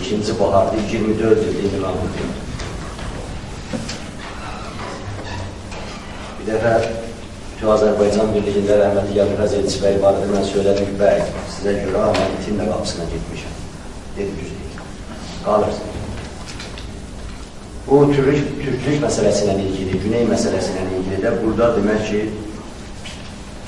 ikinci baharda 24 ildir inanmıyorum. Bir dəfə Bütün Azərbaycan Birliyində rəhmətli Yadıraz Elçi bəy vardı, mən söylədim ki, bəy, sizə görə mən itinlə qapısına getmişəm. Dedi, düz deyil. Qalırsın. Bu türk, türklük məsələsi ilə ilgili, güney məsələsi ilə ilgili də burada demək ki,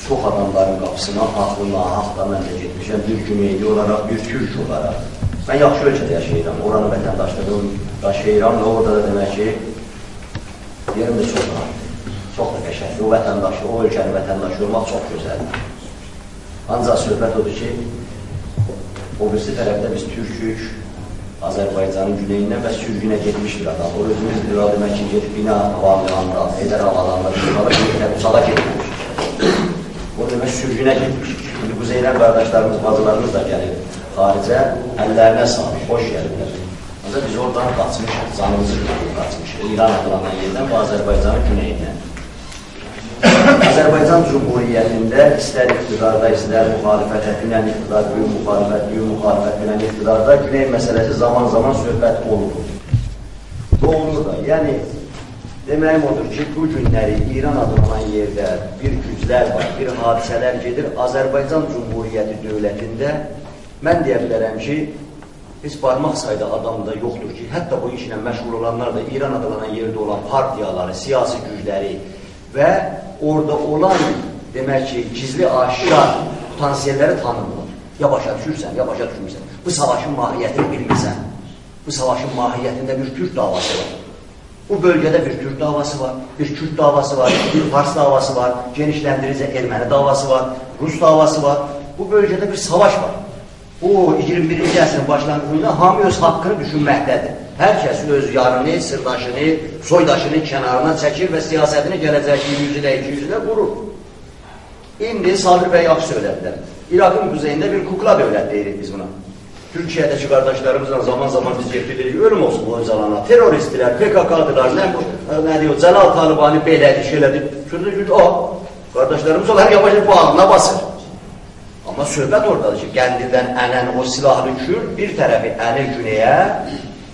çox adamların qapısına axınla, haqla mən də getmişəm, bir güneyli olaraq, bir türk olaraq. Mən yaxşı ölkədə yaşayıram, oranı vətəndaşlığım daşıyıram və orada da demək ki, yerim də çox rahatdır. Çox da qəşəkdir. O vətəndaşı, o ölkənin vətəndaşı olmaq çox gözəldir. Ancaq söhbət odur ki, o birisi tərəfdə biz türkük, Azərbaycanın güneyindən və sürgünə getmişdir adam. O özümüz bir demək ki, gedib bina havalimanında, Heydər havalarında, şunlara gedib, uçala getmişik. O demək sürgünə getmişik. Şimdi bu Zeynəb qardaşlarımız, bacılarımız da gəlir xaricə, əllərinə sağlıq, xoş gəlirlər. Ancaq biz oradan qaçmışıq, canımızı götürüb qaçmışıq. İran adlanan yerdən bu Azərbaycanın güneyindən. Azərbaycan Cumhuriyyətində istər iqtidarda, istər müxalifətə, dünən iqtidar, gün müxalifət, gün müxalifət, dünən iqtidarda güney məsələsi zaman-zaman söhbət olunur. Doğru da, yəni deməyim odur ki, bu günləri İran adlanan yerdə bir güclər var, bir hadisələr gedir. Azərbaycan Cumhuriyyəti dövlətində mən deyə bilərəm ki, heç barmaq sayda adam da yoxdur ki, hətta bu işlə məşğul olanlar da İran adlanan yerdə olan partiyaları, siyasi gücləri və orada olan demək ki, gizli aşkar potansiyelləri tanımır. Ya başa düşürsən, ya başa düşmürsən. Bu savaşın mahiyyətini bilmirsən. Bu savaşın mahiyyətində bir Kürt davası var. Bu bölgədə bir Kürt davası var, bir Kürt davası var, bir Fars davası var, genişləndiricə erməni davası var, Rus davası var. Bu bölgədə bir savaş var. O 21-ci əsrin başlanğıcında hamı öz haqqını düşünməkdədir. Hər kəs öz yarını, sırdaşını, soydaşını kənarına çəkir və siyasətini gələcək 100 ilə 200 ilə qurur. İndi Sabir bəy yaxşı söylədilər. İraqın quzeyində bir kukla dövlət deyirik biz buna. Türkiyədəki qardaşlarımızla zaman zaman biz getiririk, ölüm olsun bu özalana. Teröristlər, PKK-dılar, nə, nə deyir, Cəlal Talibani belədir, şeylədir. Güc, o, qardaşlarımız onlar yavaş bağına basır. Amma söhbət oradadır ki, Qəndildən ənən o silahlı kür bir tərəfi ənir güneyə,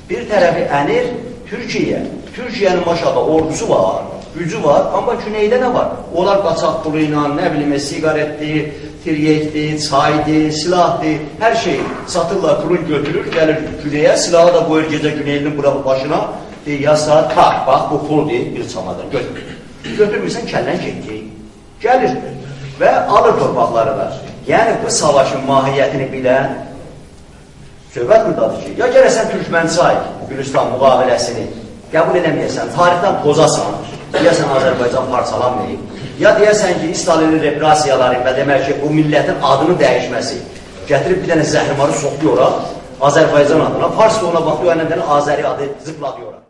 bir tərəfi ənir Türkiyəyə. Türkiyənin maşada ordusu var, gücü var, amma güneydə nə var? Onlar qaçaq pulu ilə, nə bilim, sigaretdir, tiryekdir, çaydır, silahdır, hər şey satırlar, pulun götürür, gəlir güneyə, silahı da qoyur gecə güneylinin bura başına, deyir, ya saat, tak, bax, bu puldur, bir çamadan götür. Götürmürsən, kəllən getdi. Gəlir və alır torpaqları da. Yəni, bu savaşın mahiyyətini bilən söhbət buradadır ki, ya gərəsən Türkmənçay, Gülüstan müqaviləsini qəbul eləməyəsən, tarixdən pozasan, deyəsən Azərbaycan parçalanmayıb, ya deyəsən ki, İstalinin repressiyaları və demək ki, bu millətin adını dəyişməsi, gətirib bir dənə zəhrimarı soxuyor, Azərbaycan adına, Fars da ona baxıyor, ənədən Azəri adı zıplatıyor.